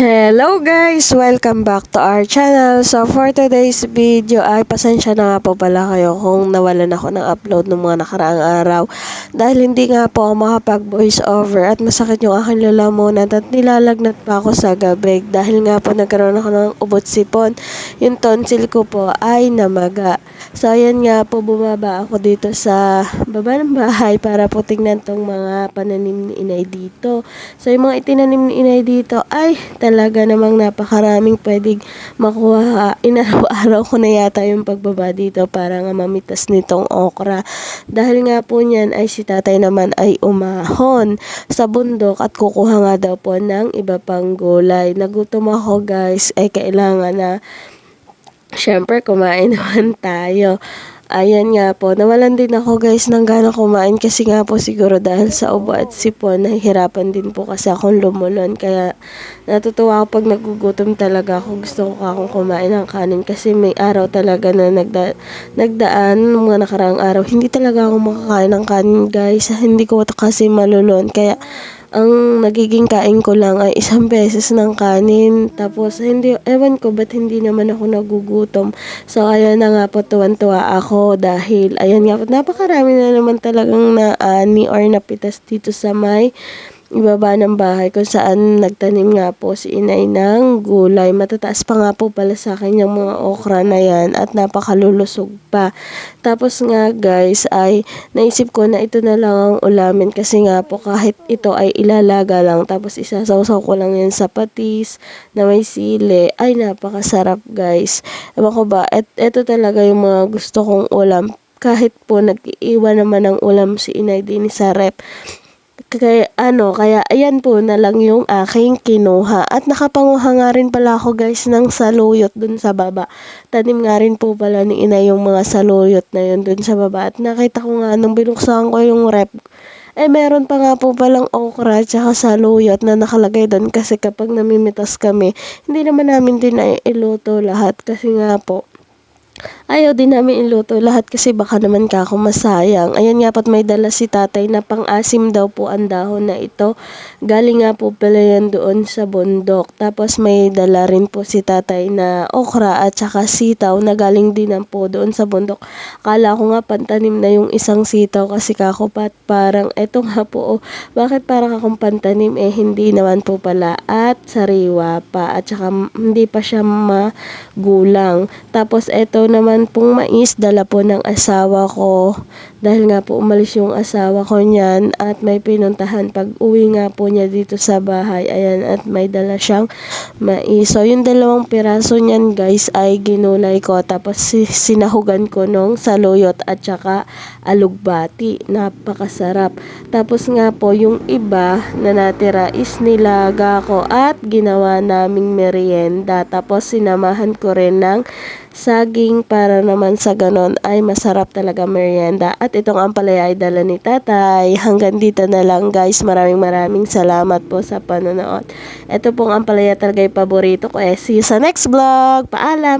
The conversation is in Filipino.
Hello guys! Welcome back to our channel. So for today's video ay pasensya na nga po pala kayo kung nawalan ako ng upload ng mga nakaraang araw. Dahil hindi nga po ako makapag voice over at masakit yung aking lalamunan at nilalagnat pa ako sa gabi. Dahil nga po nagkaroon ako ng ubot sipon. Yung tonsil ko po ay namaga. So ayan nga po bumaba ako dito sa baba ng bahay para po tingnan tong mga pananim ni inay dito. So yung mga itinanim ni inay dito ay talaga namang napakaraming pwedeng makuha. Inaraw-araw ko na yata yung pagbaba dito para nga mamitas nitong okra. Dahil nga po niyan ay si tatay naman ay umahon sa bundok at kukuha nga daw po ng iba pang gulay. Nagutom ako guys ay kailangan na Siyempre, kumain naman tayo. Ayan nga po, nawalan din ako guys ng gana kumain kasi nga po siguro dahil sa ubo at sipon, nahihirapan din po kasi akong lumulon. Kaya natutuwa ako pag nagugutom talaga ako. Gusto ko akong kumain ng kanin kasi may araw talaga na nagda nagdaan, mga nakaraang araw. Hindi talaga ako makakain ng kanin guys. Hindi ko kasi malulon. Kaya ang nagiging kain ko lang ay isang beses ng kanin. Tapos, hindi, ewan ko ba't hindi naman ako nagugutom. So, ayan na nga po, tuwan-tuwa ako dahil, ayan nga po, napakarami na naman talagang naani or napitas dito sa may ibaba ng bahay kung saan nagtanim nga po si inay ng gulay. Matataas pa nga po pala sa akin yung mga okra na yan at napakalulusog pa. Tapos nga guys ay naisip ko na ito na lang ang ulamin kasi nga po kahit ito ay ilalaga lang tapos isasawsaw ko lang yan sa patis na may sili ay napakasarap guys. Ewan ko ba, et, ito talaga yung mga gusto kong ulam kahit po nag-iiwan naman ng ulam si inay din sa rep kaya ano, kaya ayan po na lang yung aking kinuha. At nakapanguha nga rin pala ako guys ng saluyot dun sa baba. Tanim nga rin po pala ni ina yung mga saluyot na yun dun sa baba. At nakita ko nga nung binuksan ko yung rep, eh meron pa nga po palang okra at saka saluyot na nakalagay doon kasi kapag namimitas kami, hindi naman namin din iluto lahat kasi nga po, Ayaw din namin iluto lahat kasi baka naman kako masayang. Ayan nga po't may dala si tatay na pang-asim daw po ang dahon na ito. Galing nga po pala yan doon sa bundok. Tapos may dala rin po si tatay na okra at saka sitaw na galing din po doon sa bundok. Kala ko nga pantanim na yung isang sitaw kasi kako pat parang eto nga po oh, bakit parang akong pantanim eh hindi naman po pala at sariwa pa at saka hindi pa siya magulang. Tapos eto naman pong mais, dala po ng asawa ko. Dahil nga po umalis yung asawa ko niyan at may pinuntahan pag uwi nga po niya dito sa bahay. Ayan, at may dala siyang mais. So, yung dalawang piraso niyan guys ay ginulay ko. Tapos sinahugan ko nung saluyot at saka alugbati. Napakasarap. Tapos nga po yung iba na natira is nilaga ko at ginawa naming merienda. Tapos sinamahan ko rin ng saging para naman sa ganon ay masarap talaga merienda. At itong ampalaya ay dala ni tatay. Hanggang dito na lang guys. Maraming maraming salamat po sa panonood. Ito pong ampalaya talaga yung paborito ko. Eh, see you sa next vlog. Paalam!